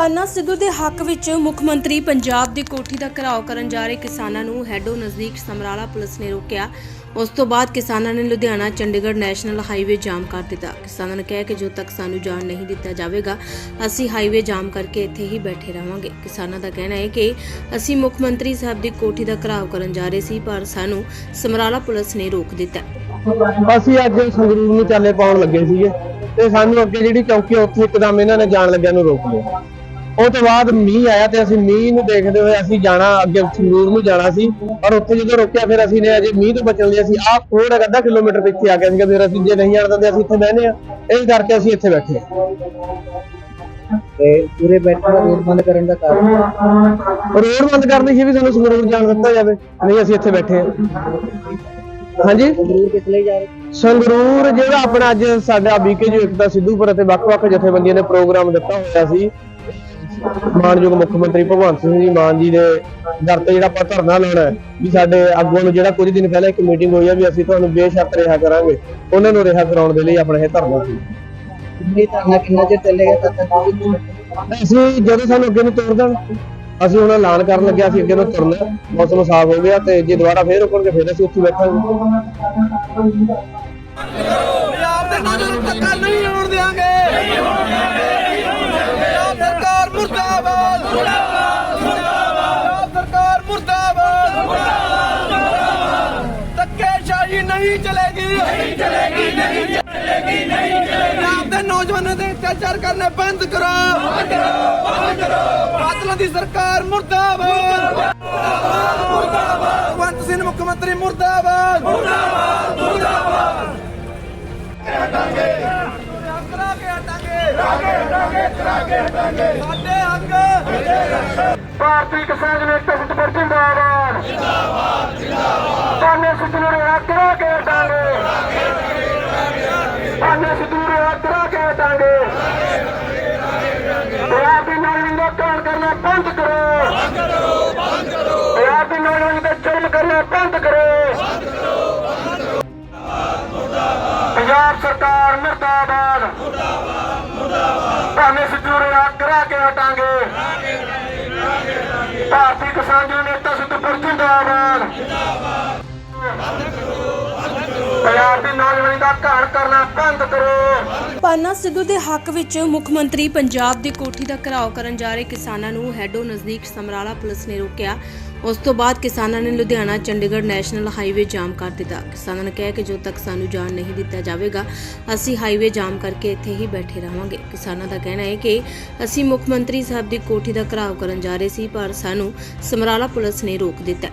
ਪਾਨਾ ਸਿੱਧੂ ਦੇ ਹੱਕ ਵਿੱਚ ਮੁੱਖ ਮੰਤਰੀ ਪੰਜਾਬ ਦੀ ਕੋਠੀ ਦਾ ਘਿਰਾਓ ਕਰਨ ਜਾ ਰਹੇ ਕਿਸਾਨਾਂ ਨੂੰ ਹੈਡੋ ਨਜ਼ਦੀਕ ਸਮਰਾਲਾ ਪੁਲਿਸ ਨੇ ਰੋਕਿਆ। ਉਸ ਤੋਂ ਬਾਅਦ ਕਿਸਾਨਾਂ ਨੇ Ludhiana, Chandigarh national highway jam ਕਰ ਦਿੱਤਾ। ਕਿਸਾਨਾਂ ਨੇ ਕਿਹਾ ਕਿ ਜਦੋਂ ਤੱਕ ਸਾਨੂੰ ਜਾਣ ਨਹੀਂ ਦਿੱਤਾ ਜਾਵੇਗਾ, ਅਸੀਂ ਹਾਈਵੇ ਜਾਮ ਕਰਕੇ ਇੱਥੇ ਹੀ ਬੈਠੇ ਰਹਾਂਗੇ। ਕਿਸਾਨਾਂ ਦਾ ਕਹਿਣਾ ਹੈ ਕਿ ਅਸੀਂ ਮੁੱਖ ਮੰਤਰੀ ਸਾਹਿਬ ਦੀ ਕੋਠੀ ਦਾ ਘਰਾਓ ਕਰਨ ਜਾ ਰਹੇ ਸੀ, ਪਰ ਸਾਨੂੰ ਸਮਰਾਲਾ ਪੁਲਿਸ ਨੇ ਰੋਕ ਦਿੱਤਾ। ਅਸੀਂ ਅੱਜ ਸੰਗਰੂਰ ਨੂੰ ਚਾਲੇ ਪਾਉਣ ਲੱਗੇ ਸੀਗੇ ਤੇ ਸਾਨੂੰ ਅੱਗੇ ਜਿਹੜੀ ਚੌਕੀ ਉੱਥੇ ਇੱਕਦਮ ਇਹਨਾਂ ਨੇ ਜਾਣ ਲੱਗਿਆ ਨੂੰ ਰੋਕ ਲਿਆ। ਉਹ ਤੋਂ ਬਾਅਦ ਮੀਂਹ ਆਇਆ ਤੇ ਅਸੀਂ ਮੀਂਹ ਨੂੰ ਦੇਖਦੇ ਹੋਏ ਅਸੀਂ ਜਾਣਾ ਅੱਗੇ ਸੰਗਰੂਰ ਨੂੰ ਜਾਣਾ ਸੀ। ਪਰ ਉੱਥੇ ਜਦੋਂ ਰੋਕਿਆ ਫਿਰ ਅਸੀਂ ਨੇ ਅਜੇ ਮੀਂਹ ਤੋਂ ਬਚਣ ਲਈ ਅਸੀਂ ਆਹ ਥੋੜਾ ਅੱਧਾ ਕਿਲੋਮੀਟਰ ਪਿੱਛੇ ਆ ਗਏ ਸੀਗੇ ਫਿਰ ਅਸੀਂ ਜੇ ਨਹੀਂ ਦਿੰਦੇ ਅਸੀਂ ਇੱਥੇ ਬਹਿਨੇ ਆ ਇਸ ਕਰਕੇ ਅਸੀਂ ਇੱਥੇ ਬੈਠੇ ਆ ਤੇ ਪੂਰੇ ਬੈਠਣ ਦਾ ਰੋਡ ਬੰਦ ਕਰਨ ਦਾ ਕਾਰਨ? ਰੋਡ ਬੰਦ ਕਰਨੀ ਸੀ ਵੀ ਸਾਨੂੰ ਸੰਗਰੂਰ ਜਾਣ ਦਿੱਤਾ ਜਾਵੇ ਨਹੀਂ ਅਸੀਂ ਇੱਥੇ ਬੈਠੇ ਆ ਹਾਂਜੀ? ਸੰਗਰੂਰ ਕਿਸ ਲਈ ਜਾ ਰਹੇ? ਸੰਗਰੂਰ ਜਿਹੜਾ ਆਪਣਾ ਅੱਜ ਸਾਡਾ ਬੀਕੇ ਜੋ ਏਕਤਾ ਸਿੱਧੂਪੁਰ ਅਤੇ ਵੱਖ-ਵੱਖ ਜਥੇਬੰਦੀਆਂ ਨੇ ਪ੍ਰੋਗਰਾਮ ਦਿੱਤਾ ਹੋਇਆ ਸੀ ਮਾਨਯੋਗ ਮੁੱਖ ਮੰਤਰੀ ਭਗਵੰਤ ਸਿੰਘ ਜੀ ਮਾਨ ਜੀ ਦੇ ਦਰ ਤੇ ਜਿਹੜਾ ਆਪਾਂ ਧਰਨਾ ਲਾਉਣਾ ਹੈ ਵੀ ਸਾਡੇ ਆਗੂਆਂ ਨੂੰ ਜਿਹੜਾ ਕੁਝ ਦਿਨ ਪਹਿਲਾਂ ਇੱਕ ਮੀਟਿੰਗ ਹੋਈ ਆ ਵੀ ਅਸੀਂ ਤੁਹਾਨੂੰ ਬੇਸ਼ਰਤ ਰਿਹਾ ਕਰਾਂਗੇ ਉਹਨਾਂ ਨੂੰ ਰਿਹਾ ਕਰਾਉਣ ਦੇ ਲਈ ਆਪਣਾ ਇਹ ਧਰਨਾ ਸੀ ਕਿੰਨੀ ਧਰਨਾ ਕਿੰਨਾ ਚਿਰ ਚੱਲੇਗਾ ਤਦ ਤੱਕ ਤੁਸੀਂ ਅਸੀਂ ਜਦੋਂ ਸਾਨੂੰ ਅੱਗੇ ਨੂੰ ਤੋਰ ਦੇਣ ਅਸੀਂ ਹੁਣ ਐਲਾਨ ਕਰਨ ਲੱਗਿਆ ਅਸੀਂ ਅੱਗੇ ਨੂੰ ਤੁਰਨਾ ਹੈ। ਮੌਸਮ ਸਾਫ਼ ਹੋ ਗਿਆ ਤੇ ਜੇ ਦੁਬਾਰਾ ਫੇਰ ਰੁਕਣਗੇ ਫੇਰ ਅਸੀਂ ਉੱਥੇ ਬੈਠਾਂਗੇ ਪੰਜਾਬ ਦੇ ਨੌਜਵਾਨ ਧੱਕਾ ਨਹੀਂ ਹੋਣ ਦਿਆਂਗੇ ਪੰਜਾਬ ਸਰਕਾਰ ਮੁਰਦਾਬਾਦ ਪੰਜਾਬ ਸਰਕਾਰ ਮੁਰਦਾਬਾਦ ਧੱਕੇਸ਼ਾਹੀ ਨਹੀਂ ਚਲੇਗੀ ਨਹੀਂ ਚਲੇਗੀ ਨਹੀਂ ਚਲੇਗੀ ਨਹੀਂ ਚਲੇਗੀ ਪੰਜਾਬ ਦੇ ਨੌਜਵਾਨਾਂ ਦੇ ਅਤਿਆਚਾਰ ਕਰਨੇ ਬੰਦ ਕਰੋ ਬੰਦ ਕਰੋ ਬੰਦ ਕਰੋ ਕਾਤਲਾਂ ਦੀ ਸਰਕਾਰ ਮੁਰਦਾਬਾਦ ਮੁਰਦਾਬਾਦ ਭਗਵੰਤ ਸਿੰਘ ਮੁੱਖ ਮੰਤਰੀ ਮੁਰਦਾਬਾਦ ਕਰਾ ਕੇ ਹਟਾਂਗੇ ਕਰਾ ਕੇ ਜਿੰਦਾਬਾਦ ਜਿੰਦਾਬਾਦ ਪਾਨੇ ਸਿੱਧੂ ਨੂੰ ਹੱਕ ਕੇ ਹਟਾਂਗੇ ਪਾਨੇ ਸਿੱਧੂ ਨੂੰ ਹੱਕ ਕੇ ਹਟਾਂਗੇ ਪੰਜਾਬ ਦੀ ਨੌਜਵਾਨ ਦਾ ਕਾਣ ਕਰਨਾ ਬੰਦ ਕਰੋ। ਬੰਦ ਕਰੋ ਬੰਦ ਕਰੋ ਪੰਜਾਬ ਦੀ ਨੌਜਵਾਨ ਦਾ ਜ਼ੁਲਮ ਕਰਨਾ ਬੰਦ ਕਰੋ। ਪੰਜਾਬ ਸਰਕਾਰ ਮੁਰਦਾਬਾਦ। ਮੁਰਦਾਬਾਦ ਮੁਰਦਾਬਾਦ ਭਾਵੇਂ ਸਿੱਧੂ ਨੂੰ ਰਾਤ ਕਰਾ ਕੇ ਹਟਾਂਗੇ। ਕਿਸਾਨ ਯੂਨੀਅਨ ਨੇਤਾ ਸਿੱਧੂਪੁਰ ਜਿੰਦਾਬਾਦ ਪੰਜਾਬ ਦੀ ਨੌਜਵਾਨੀ ਦਾ ਘਾਣ ਕਰਨਾ ਬੰਦ ਕਰੋ। ਪਾਨਾ ਸਿੱਧੂ ਦੇ ਹੱਕ ਵਿੱਚ ਮੁੱਖ ਮੰਤਰੀ ਪੰਜਾਬ ਦੀ ਕੋਠੀ ਦਾ ਘਿਰਾਓ ਕਰਨ ਜਾ ਰਹੇ ਕਿਸਾਨਾਂ ਨੂੰ ਹੈਡੋ ਨਜ਼ਦੀਕ ਸਮਰਾਲਾ ਪੁਲਿਸ ਨੇ ਰੋਕਿਆ। ਉਸ ਤੋਂ ਬਾਅਦ ਕਿਸਾਨਾਂ ਨੇ Ludhiana, Chandigarh national highway jam ਕਰ ਦਿੱਤਾ। ਕਿਸਾਨਾਂ ਨੇ ਕਿਹਾ ਕਿ ਜਦੋਂ ਤੱਕ ਸਾਨੂੰ ਜਾਣ ਨਹੀਂ ਦਿੱਤਾ ਜਾਵੇਗਾ, ਅਸੀਂ ਹਾਈਵੇ ਜਾਮ ਕਰਕੇ ਇੱਥੇ ਹੀ ਬੈਠੇ ਰਹਾਂਗੇ। ਕਿਸਾਨਾਂ ਦਾ ਕਹਿਣਾ ਹੈ ਕਿ ਅਸੀਂ ਮੁੱਖ ਮੰਤਰੀ ਸਾਹਿਬ ਦੀ ਕੋਠੀ ਦਾ ਘਿਰਾਓ ਕਰਨ ਜਾ ਰਹੇ ਸੀ, ਪਰ ਸਾਨੂੰ ਸਮਰਾਲਾ ਪੁਲਿਸ ਨੇ ਰੋਕ ਦਿੱਤਾ।